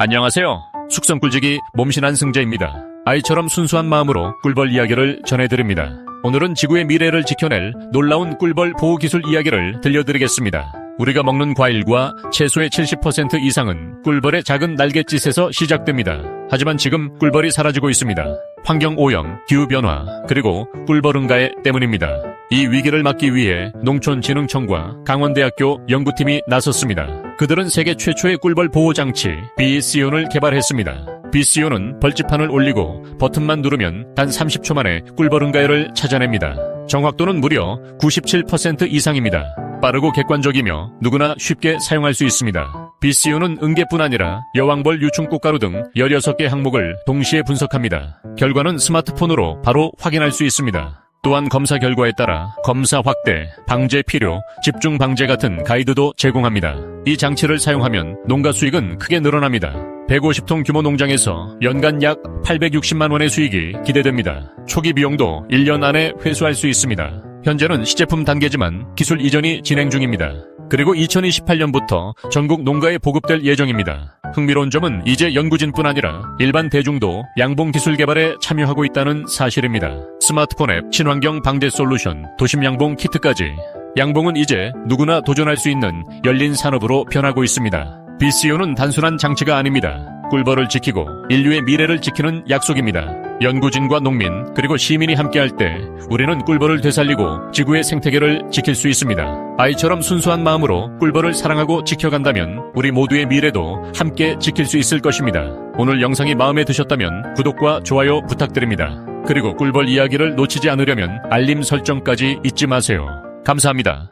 안녕하세요. 숙성 꿀지기 몸신한 승재입니다. 아이처럼 순수한 마음으로 꿀벌 이야기를 전해드립니다. 오늘은 지구의 미래를 지켜낼 놀라운 꿀벌 보호 기술 이야기를 들려드리겠습니다. 우리가 먹는 과일과 채소의 70% 이상은 꿀벌의 작은 날갯짓에서 시작됩니다. 하지만 지금 꿀벌이 사라지고 있습니다. 환경 오염, 기후 변화, 그리고 꿀벌 응가에 때문입니다. 이 위기를 막기 위해 농촌진흥청과 강원대학교 연구팀이 나섰습니다. 그들은 세계 최초의 꿀벌 보호 장치 BCO를 개발했습니다. BCO는 벌집판을 올리고 버튼만 누르면 단 30초 만에 꿀벌 응가열을 찾아냅니다. 정확도는 무려 97% 이상입니다. 빠르고 객관적이며 누구나 쉽게 사용할 수 있습니다. BCU는 응계뿐 아니라 여왕벌 유충꽃가루 등 16개 항목을 동시에 분석합니다. 결과는 스마트폰으로 바로 확인할 수 있습니다. 또한 검사 결과에 따라 검사 확대, 방제 필요, 집중 방제 같은 가이드도 제공합니다. 이 장치를 사용하면 농가 수익은 크게 늘어납니다. 150통 규모 농장에서 연간 약 860만 원의 수익이 기대됩니다. 초기 비용도 1년 안에 회수할 수 있습니다. 현재는 시제품 단계지만 기술 이전이 진행 중입니다. 그리고 2028년부터 전국 농가에 보급될 예정입니다. 흥미로운 점은 이제 연구진뿐 아니라 일반 대중도 양봉 기술 개발에 참여하고 있다는 사실입니다. 스마트폰 앱, 친환경 방제 솔루션, 도심 양봉 키트까지 양봉은 이제 누구나 도전할 수 있는 열린 산업으로 변하고 있습니다. BCO는 단순한 장치가 아닙니다. 꿀벌을 지키고 인류의 미래를 지키는 약속입니다. 연구진과 농민 그리고 시민이 함께할 때 우리는 꿀벌을 되살리고 지구의 생태계를 지킬 수 있습니다. 아이처럼 순수한 마음으로 꿀벌을 사랑하고 지켜간다면 우리 모두의 미래도 함께 지킬 수 있을 것입니다. 오늘 영상이 마음에 드셨다면 구독과 좋아요 부탁드립니다. 그리고 꿀벌 이야기를 놓치지 않으려면 알림 설정까지 잊지 마세요. 감사합니다.